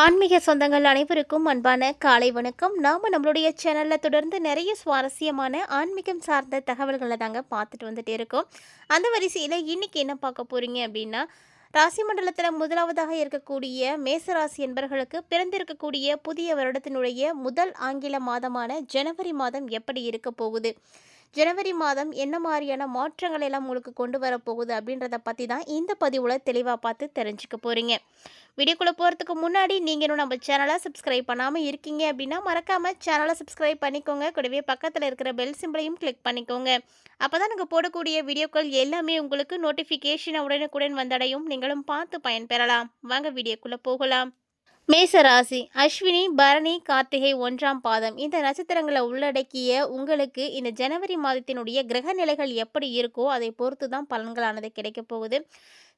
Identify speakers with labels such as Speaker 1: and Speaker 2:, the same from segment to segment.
Speaker 1: ஆன்மீக சொந்தங்கள் அனைவருக்கும் அன்பான காலை வணக்கம். நாம் நம்மளுடைய சேனலில் தொடர்ந்து நிறைய சுவாரஸ்யமான ஆன்மீகம் சார்ந்த தகவல்களை தாங்க பார்த்துட்டு வந்துட்டு இருக்கோம். அந்த வரிசையில் இன்னைக்கு என்ன பார்க்க போகிறீங்க அப்படின்னா ராசி மண்டலத்தில் முதலாவதாக இருக்கக்கூடிய மேசராசி என்பவர்களுக்கு பிறந்திருக்கக்கூடிய புதிய வருடத்தினுடைய முதல் ஆங்கில மாதமான ஜனவரி மாதம் எப்படி இருக்க போகுது? ஜனவரி மாதம் என்ன மாதிரியான மாற்றங்கள் எல்லாம் உங்களுக்கு கொண்டு வர போகுது அப்படின்றத பற்றி தான் இந்த பதிவில் தெளிவாக பார்த்து தெரிஞ்சுக்க போகிறீங்க வீடியோக்குள்ளே போகிறதுக்கு முன்னாடி நீங்கள் இன்னும் நம்ம சேனலை சப்ஸ்கிரைப் பண்ணாமல் இருக்கீங்க அப்படின்னா மறக்காமல் சேனலை சப்ஸ்கிரைப் பண்ணிக்கோங்க. கூடவே பக்கத்தில் இருக்கிற பெல் சிம்பிளையும் கிளிக் பண்ணிக்கோங்க. அப்போ தான் நாங்கள் போடக்கூடிய வீடியோக்கள் எல்லாமே உங்களுக்கு நோட்டிஃபிகேஷன் உடனுக்குடன் வந்தடையும். நீங்களும் பார்த்து பயன்பெறலாம். வாங்க வீடியோக்குள்ளே போகலாம். மேசராசி அஸ்வினி பரணி கார்த்திகை ஒன்றாம் பாதம். இந்த நட்சத்திரங்களை உள்ளடக்கிய உங்களுக்கு இந்த ஜனவரி மாதத்தினுடைய கிரக நிலைகள் எப்படி இருக்கோ அதை பொறுத்து தான் பலன்களானது கிடைக்கப் போகுது.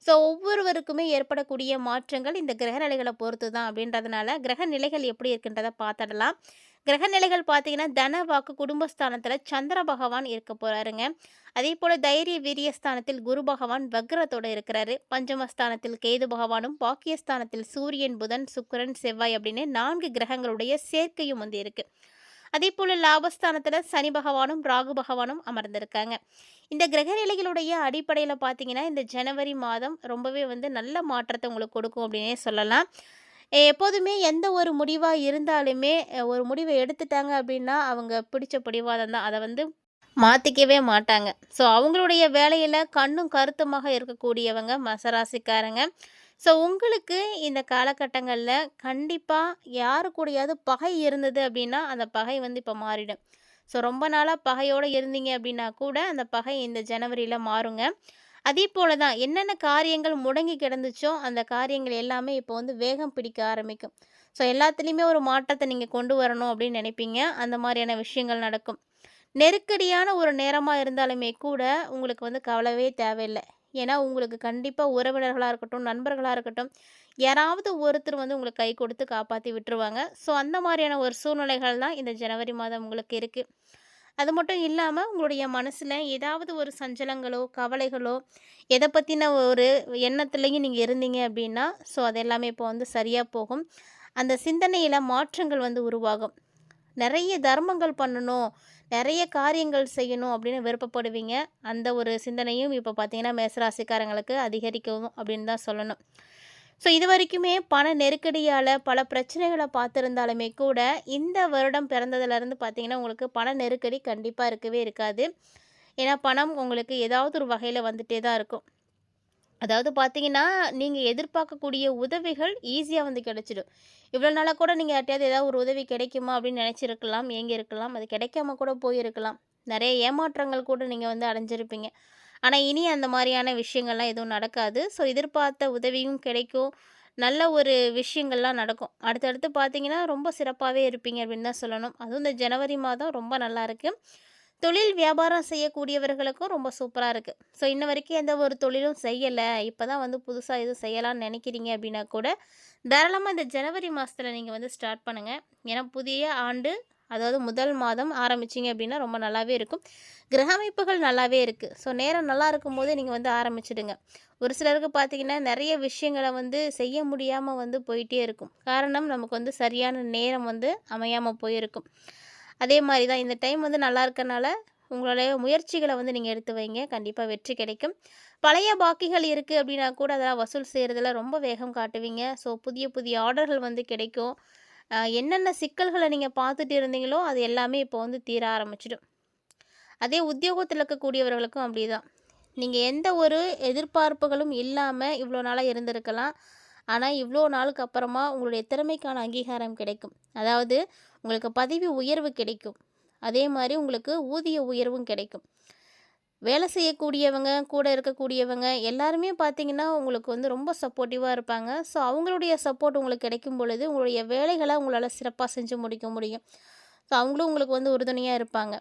Speaker 1: ஸோ ஒவ்வொருவருக்குமே ஏற்படக்கூடிய மாற்றங்கள் இந்த கிரக நிலைகளை பொறுத்து தான் அப்படின்றதுனால கிரக நிலைகள் எப்படி இருக்குன்றதை பார்த்துடலாம். கிரக நிலைகள் பார்த்தீங்கன்னா தன வாக்கு குடும்பஸ்தானத்தில் சந்திர பகவான் இருக்க போகிறாருங்க அதே போல் தைரிய வீரியஸ்தானத்தில் குரு பகவான் வக்ரத்தோடு இருக்கிறாரு. பஞ்சமஸ்தானத்தில் கேது பகவானும் பாக்கியஸ்தானத்தில் சூரியன் புதன் சுக்கரன் செவ்வாய் அப்படின்னு நான்கு கிரகங்களுடைய சேர்க்கையும் வந்து இருக்குது அதே போல் லாபஸ்தானத்தில் சனி பகவானும் ராகு பகவானும் அமர்ந்திருக்காங்க. இந்த கிரக நிலைகளுடைய அடிப்படையில் பார்த்தீங்கன்னா இந்த ஜனவரி மாதம் ரொம்பவே வந்து நல்ல மாற்றத்தை உங்களுக்கு கொடுக்கும் அப்படின்னே சொல்லலாம். எப்போதுமே எந்த ஒரு முடிவாக இருந்தாலுமே ஒரு முடிவை எடுத்துட்டாங்க அப்படின்னா அவங்க பிடிச்ச பிடிவாதம் தான். அதை வந்து மாற்றிக்கவே மாட்டாங்க. ஸோ அவங்களுடைய வேலையில் கண்ணும் கருத்துமாக இருக்கக்கூடியவங்க மசராசிக்காரங்க. ஸோ உங்களுக்கு இந்த காலகட்டங்களில் கண்டிப்பாக யாரு கூடயாவது பகை இருந்தது அப்படின்னா அந்த பகை வந்து இப்போ மாறிடும். ஸோ ரொம்ப நாளாக பகையோடு இருந்தீங்க அப்படின்னா கூட அந்த பகை இந்த ஜனவரியில் மாறுங்க. அதே போல தான் என்னென்ன காரியங்கள் முடங்கி கிடந்துச்சோ அந்த காரியங்கள் எல்லாமே இப்போ வந்து வேகம் பிடிக்க ஆரம்பிக்கும். ஸோ எல்லாத்துலேயுமே ஒரு மாற்றத்தை நீங்கள் கொண்டு வரணும் அப்படின்னு நினைப்பீங்க. அந்த மாதிரியான விஷயங்கள் நடக்கும். நெருக்கடியான ஒரு நேரமாக இருந்தாலுமே கூட உங்களுக்கு வந்து கவலவே தேவையில்லை. ஏன்னா உங்களுக்கு கண்டிப்பாக உறவினர்களாக இருக்கட்டும் நண்பர்களாக இருக்கட்டும் யாராவது ஒருத்தர் வந்து உங்களுக்கு கை கொடுத்து காப்பாற்றி விட்டுருவாங்க. ஸோ அந்த மாதிரியான ஒரு சூழ்நிலைகள் தான் இந்த ஜனவரி மாதம் உங்களுக்கு இருக்குது அது மட்டும் இல்லாமல் உங்களுடைய மனசில் ஏதாவது ஒரு சஞ்சலங்களோ கவலைகளோ எதை பற்றின ஒரு எண்ணத்துலேயும் நீங்கள் இருந்தீங்க அப்படின்னா ஸோ அது எல்லாமே இப்போ வந்து சரியாக போகும். அந்த சிந்தனையில் மாற்றங்கள் வந்து உருவாகும். நிறைய தர்மங்கள் பண்ணணும் நிறைய காரியங்கள் செய்யணும் அப்படின்னு விருப்பப்படுவீங்க. அந்த ஒரு சிந்தனையும் இப்போ பார்த்தீங்கன்னா மேசராசிக்காரங்களுக்கு அதிகரிக்கவும் அப்படின்னு தான் சொல்லணும். ஸோ இது வரைக்குமே பண நெருக்கடியால் பல பிரச்சனைகளை பார்த்துருந்தாலுமே கூட இந்த வருடம் பிறந்ததுலேருந்து பார்த்தீங்கன்னா உங்களுக்கு பண நெருக்கடி கண்டிப்பாக இருக்கவே இருக்காது. ஏன்னா பணம் உங்களுக்கு ஏதாவது ஒரு வகையில் வந்துகிட்டே தான் இருக்கும். அதாவது பார்த்தீங்கன்னா நீங்கள் எதிர்பார்க்கக்கூடிய உதவிகள் ஈஸியாக வந்து கிடச்சிடும். இவ்வளோ நாளாக கூட நீங்கள் யார்ட்டையாவது ஏதாவது ஒரு உதவி கிடைக்குமா அப்படின்னு நினச்சிருக்கலாம் ஏங்கி இருக்கலாம். அது கிடைக்காம கூட போயிருக்கலாம். நிறைய ஏமாற்றங்கள் கூட நீங்கள் வந்து அடைஞ்சிருப்பீங்க. ஆனால் இனி அந்த மாதிரியான விஷயங்கள்லாம் எதுவும் நடக்காது. ஸோ எதிர்பார்த்த உதவியும் கிடைக்கும். நல்ல ஒரு விஷயங்கள்லாம் நடக்கும். அடுத்தடுத்து பார்த்தீங்கன்னா ரொம்ப சிறப்பாகவே இருப்பீங்க அப்படின்னு தான் சொல்லணும். அதுவும் இந்த ஜனவரி மாதம் ரொம்ப நல்லா இருக்குது தொழில் வியாபாரம் செய்யக்கூடியவர்களுக்கும் ரொம்ப சூப்பராக இருக்குது ஸோ இன்ன வரைக்கும் எந்த ஒரு தொழிலும் செய்யலை. இப்போ தான் வந்து புதுசாக எதுவும் செய்யலாம்னு நினைக்கிறீங்க அப்படின்னா கூட தாராளமாக இந்த ஜனவரி மாதத்தில் நீங்கள் வந்து ஸ்டார்ட் பண்ணுங்கள் ஏன்னா புதிய ஆண்டு அதாவது முதல் மாதம் ஆரம்பிச்சிங்க அப்படின்னா ரொம்ப நல்லாவே இருக்கும். கிரக அமைப்புகள் நல்லாவே இருக்குது ஸோ நேரம் நல்லா இருக்கும் போதே நீங்கள் வந்து ஆரம்பிச்சிடுங்க. ஒரு சிலருக்கு பார்த்தீங்கன்னா நிறைய விஷயங்களை வந்து செய்ய முடியாமல் வந்து போயிட்டே இருக்கும். காரணம் நமக்கு வந்து சரியான நேரம் வந்து அமையாமல் போயிருக்கும். அதே மாதிரி தான் இந்த டைம் வந்து நல்லா இருக்கனால உங்களுடைய முயற்சிகளை வந்து நீங்கள் எடுத்து வைங்க. கண்டிப்பாக வெற்றி கிடைக்கும். பழைய பாக்கிகள் இருக்குது அப்படின்னா கூட அதெல்லாம் வசூல் செய்கிறதுல ரொம்ப வேகம் காட்டுவீங்க. ஸோ புதிய புதிய ஆர்டர்கள் வந்து கிடைக்கும். என்னென்ன சிக்கல்களை நீங்கள் பார்த்துட்டு இருந்தீங்களோ அது எல்லாமே இப்போ வந்து தீர ஆரம்பிச்சிடும். அதே உத்தியோகத்தில் இருக்கக்கூடியவர்களுக்கும் அப்படி தான் நீங்கள் எந்த ஒரு எதிர்பார்ப்புகளும் இல்லாமல் இவ்வளோ நாளாக இருந்திருக்கலாம். ஆனால் இவ்வளோ நாளுக்கு அப்புறமா உங்களுடைய திறமைக்கான அங்கீகாரம் கிடைக்கும். அதாவது உங்களுக்கு பதவி உயர்வு கிடைக்கும். அதே மாதிரி உங்களுக்கு ஊதிய உயர்வும் கிடைக்கும். வேலை செய்யக்கூடியவங்க கூட இருக்கக்கூடியவங்க எல்லாருமே பார்த்தீங்கன்னா உங்களுக்கு வந்து ரொம்ப சப்போர்ட்டிவாக இருப்பாங்க. ஸோ அவங்களுடைய சப்போர்ட் உங்களுக்கு கிடைக்கும் பொழுது உங்களுடைய வேலைகளை உங்களால் சிறப்பாக செஞ்சு முடிக்க முடியும். ஸோ அவங்களும் உங்களுக்கு வந்து உறுதுணையாக இருப்பாங்க.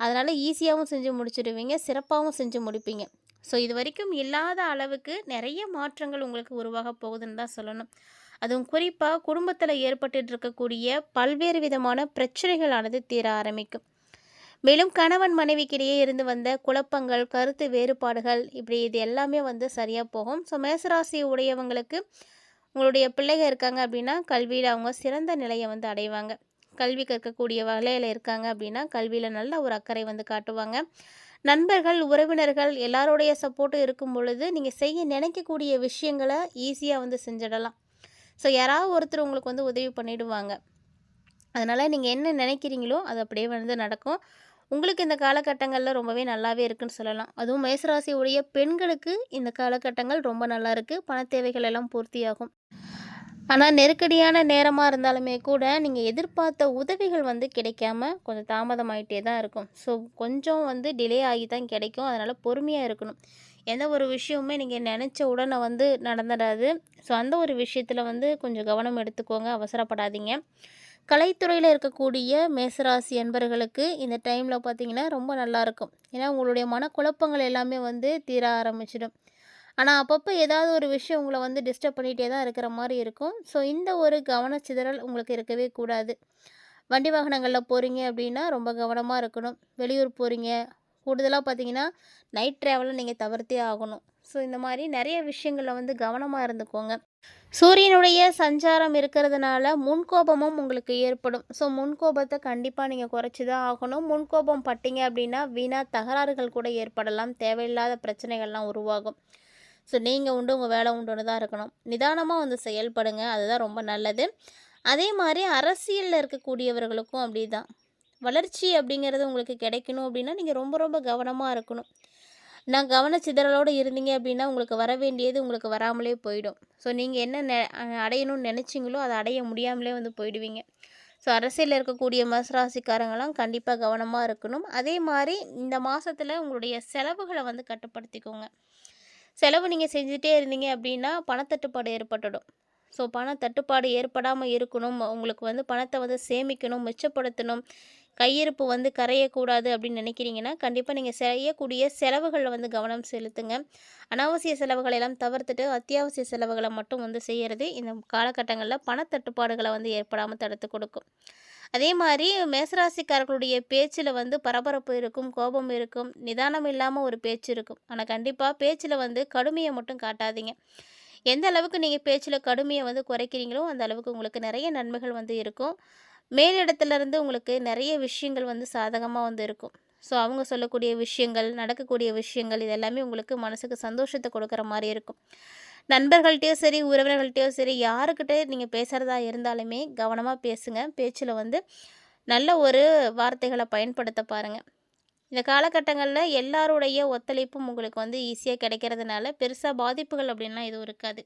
Speaker 1: அதனால் ஈஸியாகவும் செஞ்சு முடிச்சிடுவீங்க சிறப்பாகவும் செஞ்சு முடிப்பீங்க. ஸோ இது வரைக்கும் இல்லாத அளவுக்கு நிறைய மாற்றங்கள் உங்களுக்கு உருவாக போகுதுன்னு தான் சொல்லணும். அதுவும் குறிப்பாக குடும்பத்தில் ஏற்பட்டு இருக்கக்கூடிய பல்வேறு விதமான பிரச்சனைகளானது தீர ஆரம்பிக்கும். மேலும் கணவன் மனைவிக்கிடையே இருந்து வந்த குழப்பங்கள் கருத்து வேறுபாடுகள் இப்படி இது எல்லாமே வந்து சரியாக போகும். ஸோ மேசராசி உடையவங்களுக்கு உங்களுடைய பிள்ளைகள் இருக்காங்க அப்படின்னா கல்வியில் அவங்க சிறந்த நிலையை வந்து அடைவாங்க. கல்வி கற்கக்கூடிய வகையில் இருக்காங்க அப்படின்னா கல்வியில் நல்ல ஒரு அக்கறை வந்து காட்டுவாங்க. நண்பர்கள் உறவினர்கள் எல்லாருடைய சப்போர்ட்டும் இருக்கும் பொழுது நீங்கள் செய்ய நினைக்கக்கூடிய விஷயங்களை ஈஸியாக வந்து செஞ்சிடலாம். ஸோ யாராவது ஒருத்தர் உங்களுக்கு வந்து உதவி பண்ணிடுவாங்க. அதனால் நீங்கள் என்ன நினைக்கிறீங்களோ அது அப்படியே வந்து நடக்கும். உங்களுக்கு இந்த காலகட்டங்களில் ரொம்பவே நல்லாவே இருக்குன்னு சொல்லலாம். அதுவும் மேசராசியுடைய பெண்களுக்கு இந்த காலகட்டங்கள் ரொம்ப நல்லா இருக்குது பண தேவைகள் எல்லாம் பூர்த்தியாகும். ஆனால் நெருக்கடியான நேரமாக இருந்தாலுமே கூட நீங்கள் எதிர்பார்த்த உதவிகள் வந்து கிடைக்காம கொஞ்சம் தாமதமாயிட்டே தான் இருக்கும். ஸோ கொஞ்சம் வந்து டிலே ஆகி தான் கிடைக்கும். அதனால் பொறுமையாக இருக்கணும். எந்த ஒரு விஷயமுமே நீங்கள் நினச்ச உடனே வந்து நடந்துடாது. ஸோ அந்த ஒரு விஷயத்தில் வந்து கொஞ்சம் கவனம் எடுத்துக்கோங்க. அவசரப்படாதீங்க. கலைத்துறையில் இருக்கக்கூடிய மேசராசி அன்பர்களுக்கு இந்த டைமில் பார்த்தீங்கன்னா ரொம்ப நல்லாயிருக்கும் ஏன்னா உங்களுடைய மனக்குழப்பங்கள் எல்லாமே வந்து தீர ஆரம்பிச்சிடும். ஆனால் அப்பப்போ ஏதாவது ஒரு விஷயம் உங்களை வந்து டிஸ்டர்ப் பண்ணிகிட்டே தான் இருக்கிற மாதிரி இருக்கும். ஸோ இந்த ஒரு கவனச்சிதறல் உங்களுக்கு இருக்கவே கூடாது. வண்டி வாகனங்களில் போகிறீங்க அப்படின்னா ரொம்ப கவனமாக இருக்கணும். வெளியூர் போகிறீங்க கூடுதலாக பார்த்தீங்கன்னா நைட் ட்ராவலை நீங்கள் தவிர்த்தே ஆகணும். ஸோ இந்த மாதிரி நிறைய விஷயங்களில் வந்து கவனமாக இருந்துக்கோங்க. சூரியனுடைய சஞ்சாரம் இருக்கிறதுனால முன்கோபமும் உங்களுக்கு ஏற்படும். ஸோ முன்கோபத்தை கண்டிப்பாக நீங்கள் குறைச்சி தான் ஆகணும். முன்கோபம் பட்டீங்க அப்படின்னா வீணாக தகராறுகள் கூட ஏற்படலாம். தேவையில்லாத பிரச்சனைகள்லாம் உருவாகும். ஸோ நீங்கள் உண்டு உங்கள் வேலை உண்டுன்னு தான் இருக்கணும். நிதானமாக வந்து செயல்படுங்க. அதுதான் ரொம்ப நல்லது. அதே மாதிரி அரசியலில் இருக்கக்கூடியவர்களுக்கும் அப்படி தான் வளர்ச்சி அப்படிங்கிறது உங்களுக்கு கிடைக்கணும் அப்படின்னா நீங்கள் ரொம்ப ரொம்ப கவனமாக இருக்கணும். நான் கவனச்சிதறலோடு இருந்தீங்க அப்படின்னா உங்களுக்கு வர வேண்டியது உங்களுக்கு வராமலே போயிடும். ஸோ நீங்கள் என்ன நெ அடையணும்னு நினச்சிங்களோ அதை அடைய முடியாமலே வந்து போயிடுவீங்க. ஸோ அரசியலில் இருக்கக்கூடிய மசராசிக்காரங்களாம் கண்டிப்பாக கவனமாக இருக்கணும். அதே மாதிரி இந்த மாதத்தில் உங்களுடைய செலவுகளை வந்து கட்டுப்படுத்திக்கோங்க. செலவு நீங்கள் செஞ்சுட்டே இருந்தீங்க அப்படின்னா பணத்தட்டுப்பாடு ஏற்பட்டுடும். ஸோ பண தட்டுப்பாடு ஏற்படாமல் இருக்கணும். உங்களுக்கு வந்து பணத்தை வந்து சேமிக்கணும் மிச்சப்படுத்தணும். கையிருப்பு வந்து கரையக்கூடாது அப்படின்னு நினைக்கிறீங்கன்னா கண்டிப்பாக நீங்கள் செய்யக்கூடிய செலவுகளில் வந்து கவனம் செலுத்துங்க. அனாவசிய செலவுகளை எல்லாம் தவிர்த்துட்டு அத்தியாவசிய செலவுகளை மட்டும் வந்து செய்கிறது இந்த காலகட்டங்களில் பணத்தட்டுப்பாடுகளை வந்து ஏற்படாமல் தடுத்து கொடுக்கும். அதே மாதிரி மேசராசிக்காரர்களுடைய பேச்சில் வந்து பரபரப்பு இருக்கும் கோபம் இருக்கும் நிதானம் இல்லாமல் ஒரு பேச்சு இருக்கும். ஆனால் கண்டிப்பாக பேச்சில் வந்து கடுமையை மட்டும் காட்டாதீங்க. எந்த அளவுக்கு நீங்கள் பேச்சில் கடுமையை வந்து குறைக்கிறீங்களோ அந்த அளவுக்கு உங்களுக்கு நிறைய நன்மைகள் வந்து இருக்கும். மேலிடத்துலேருந்து உங்களுக்கு நிறைய விஷயங்கள் வந்து சாதகமாக வந்து இருக்கும். ஸோ அவங்க சொல்லக்கூடிய விஷயங்கள் நடக்கக்கூடிய விஷயங்கள் இது எல்லாமே உங்களுக்கு மனசுக்கு சந்தோஷத்தை கொடுக்குற மாதிரி இருக்கும். நண்பர்கள்ட்டையோ சரி உறவினர்கள்ட்டையோ சரி யாருக்கிட்டே நீங்கள் பேசுகிறதா இருந்தாலுமே கவனமாக பேசுங்க. பேச்சில் வந்து நல்ல ஒரு வார்த்தைகளை பயன்படுத்த பாருங்கள் இந்த காலகட்டங்களில் எல்லாருடைய ஒத்துழைப்பும் உங்களுக்கு வந்து ஈஸியாக கிடைக்கிறதுனால பெருசாக பாதிப்புகள் அப்படின்லாம் எதுவும் இருக்காது.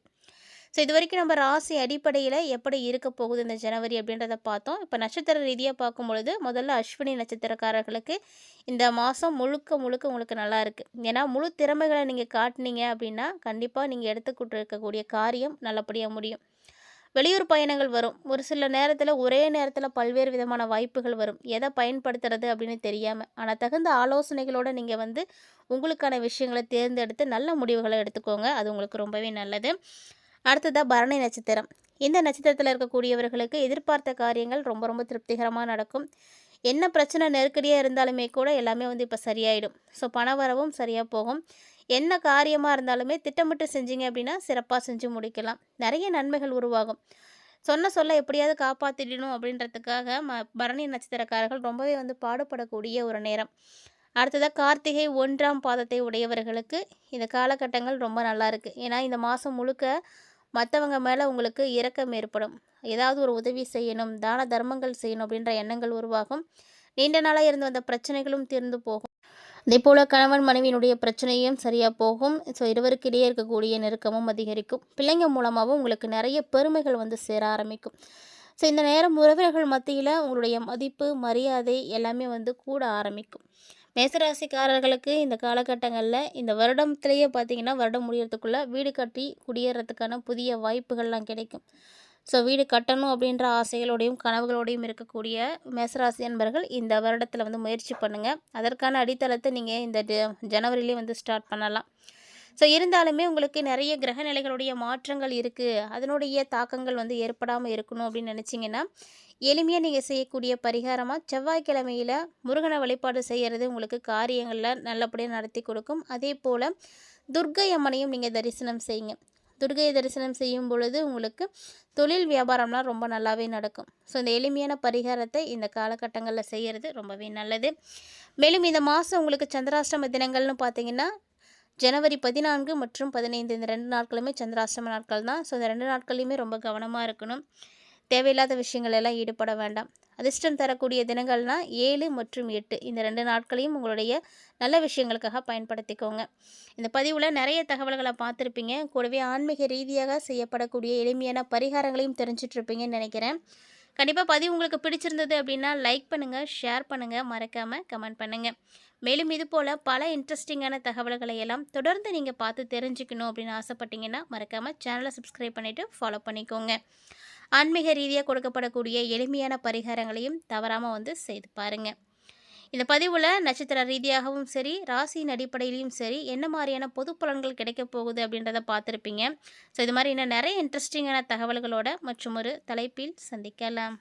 Speaker 1: ஸோ இது வரைக்கும் நம்ம ராசி அடிப்படையில் எப்படி இருக்க போகுது இந்த ஜனவரி அப்படின்றத பார்த்தோம். இப்போ நட்சத்திர ரீதியாக பார்க்கும் பொழுது முதல்ல அஸ்வினி நட்சத்திரக்காரர்களுக்கு இந்த மாதம் முழுக்க முழுக்க உங்களுக்கு நல்லா இருக்குது ஏன்னா முழு திறமைகளை நீங்கள் காட்டினீங்க அப்படின்னா கண்டிப்பாக நீங்கள் எடுத்துக்கிட்டு இருக்கக்கூடிய காரியம் நல்லபடியாக முடியும். வெளியூர் பயணங்கள் வரும். ஒரு சில நேரத்தில் ஒரே நேரத்தில் பல்வேறு விதமான வாய்ப்புகள் வரும். எதை பயன்படுத்துறது அப்படின்னு தெரியாமல் ஆனால் தகுந்த ஆலோசனைகளோடு நீங்கள் வந்து உங்களுக்கான விஷயங்களை தேர்ந்தெடுத்து நல்ல முடிவுகளை எடுத்துக்கோங்க. அது உங்களுக்கு ரொம்பவே நல்லது. அடுத்ததாக பரணி நட்சத்திரம். இந்த நட்சத்திரத்தில் இருக்கக்கூடியவர்களுக்கு எதிர்பார்த்த காரியங்கள் ரொம்ப ரொம்ப திருப்திகரமாக நடக்கும். என்ன பிரச்சனை நெருக்கடியாக இருந்தாலுமே கூட எல்லாமே வந்து இப்போ சரியாயிடும். ஸோ பண வரவும் சரியாக போகும். என்ன காரியமாக இருந்தாலுமே திட்டமிட்டு செஞ்சீங்க அப்படின்னா சிறப்பாக செஞ்சு முடிக்கலாம். நிறைய நன்மைகள் உருவாகும். சொன்ன சொல்ல எப்படியாவது காப்பாற்றிடணும் அப்படின்றதுக்காக ம பரணி நட்சத்திரக்காரர்கள் ரொம்பவே வந்து பாடுபடக்கூடிய ஒரு நேரம். அடுத்ததாக கார்த்திகை ஒன்றாம் பாதத்தை உடையவர்களுக்கு இந்த காலகட்டங்கள் ரொம்ப நல்லா இருக்குது ஏன்னா இந்த மாதம் முழுக்க மற்றவங்க மேலே உங்களுக்கு இரக்கம் ஏற்படும். ஏதாவது ஒரு உதவி செய்யணும் தான தர்மங்கள் செய்யணும் அப்படின்ற எண்ணங்கள் உருவாகும். நீண்ட நாளாக இருந்து வந்த பிரச்சனைகளும் தீர்ந்து போகும். அதே போல் கணவன் மனைவியினுடைய பிரச்சனையும் சரியாக போகும். ஸோ இருவருக்கு இடையே இருக்கக்கூடிய நெருக்கமும் அதிகரிக்கும். பிள்ளைங்க மூலமாகவும் உங்களுக்கு நிறைய பெருமைகள் வந்து சேர ஆரம்பிக்கும். ஸோ இந்த நேரம் உறவினர்கள் மத்தியில் உங்களுடைய மதிப்பு மரியாதை எல்லாமே வந்து கூட ஆரம்பிக்கும். மேசராசிக்காரர்களுக்கு இந்த காலகட்டங்களில் இந்த வருடத்திலேயே பார்த்திங்கன்னா வருடம் முடியறதுக்குள்ளே வீடு கட்டி குடியேறதுக்கான புதிய வாய்ப்புகள்லாம் கிடைக்கும். ஸோ வீடு கட்டணும் அப்படின்ற ஆசைகளோடையும் கனவுகளோடையும் இருக்கக்கூடிய மேசராசி என்பர்கள் இந்த வருடத்தில் வந்து முயற்சி பண்ணுங்கள் அதற்கான அடித்தளத்தை நீங்கள் இந்த ஜனவரிலேயே வந்து ஸ்டார்ட் பண்ணலாம். ஸோ இருந்தாலுமே உங்களுக்கு நிறைய கிரக நிலைகளுடைய மாற்றங்கள் இருக்குது அதனுடைய தாக்கங்கள் வந்து ஏற்படாமல் இருக்கணும் அப்படின்னு நினச்சிங்கன்னா எளிமையாக நீங்கள் செய்யக்கூடிய பரிகாரமாக செவ்வாய்க்கிழமையில் முருகனை வழிபாடு செய்கிறது உங்களுக்கு காரியங்களில் நல்லபடியாக நடத்தி கொடுக்கும். அதே போல் துர்க்கை அம்மனையும் நீங்கள் தரிசனம் செய்யுங்க. துர்கையை தரிசனம் செய்யும் பொழுது உங்களுக்கு தொழில் வியாபாரம்லாம் ரொம்ப நல்லாவே நடக்கும். ஸோ இந்த எளிமையான பரிகாரத்தை இந்த காலகட்டங்களில் செய்கிறது ரொம்பவே நல்லது. மேலும் இந்த மாதம் உங்களுக்கு சந்திராஷ்டம தினங்கள்னு பார்த்தீங்கன்னா ஜனவரி பதினான்கு மற்றும் பதினைந்து இந்த ரெண்டு நாட்களுமே சந்திராசிரம நாட்கள் தான் ஸோ இந்த ரெண்டு நாட்கள்லையுமே ரொம்ப கவனமாக இருக்கணும். தேவையில்லாத விஷயங்கள் எல்லாம் ஈடுபட வேண்டாம். அதிர்ஷ்டம் தரக்கூடிய தினங்கள்னா ஏழு மற்றும் எட்டு. இந்த ரெண்டு நாட்களையும் உங்களுடைய நல்ல விஷயங்களுக்காக பயன்படுத்திக்கோங்க. இந்த பதிவில் நிறைய தகவல்களை பார்த்துருப்பீங்க. கூடவே ஆன்மீக ரீதியாக செய்யப்படக்கூடிய எளிமையான பரிகாரங்களையும் தெரிஞ்சிட்ருப்பீங்கன்னு நினைக்கிறேன். கண்டிப்பாக பதிவு உங்களுக்கு பிடிச்சிருந்தது அப்படின்னா லைக் பண்ணுங்கள் ஷேர் பண்ணுங்கள் மறக்காமல் கமெண்ட் பண்ணுங்கள் மேலும் இது போல் பல இன்ட்ரெஸ்டிங்கான தகவல்களை எல்லாம் தொடர்ந்து நீங்கள் பார்த்து தெரிஞ்சுக்கணும் அப்படின்னு ஆசைப்பட்டீங்கன்னா மறக்காமல் சேனலை சப்ஸ்கிரைப் பண்ணிவிட்டு ஃபாலோ பண்ணிக்கோங்க. ஆன்மீக ரீதியாக கொடுக்கப்படக்கூடிய எளிமையான பரிகாரங்களையும் தவறாமல் வந்து செய்து பாருங்கள் இந்த பதிவில் நட்சத்திர ரீதியாகவும் சரி ராசியின் அடிப்படையிலையும் சரி என்ன மாதிரியான பொது பலன்கள் கிடைக்க போகுது அப்படின்றத பார்த்துருப்பீங்க. ஸோ இது மாதிரி இன்னும் நிறைய இன்ட்ரெஸ்டிங்கான தகவல்களோட மற்றும் ஒரு தலைப்பில் சந்திக்கலாம்.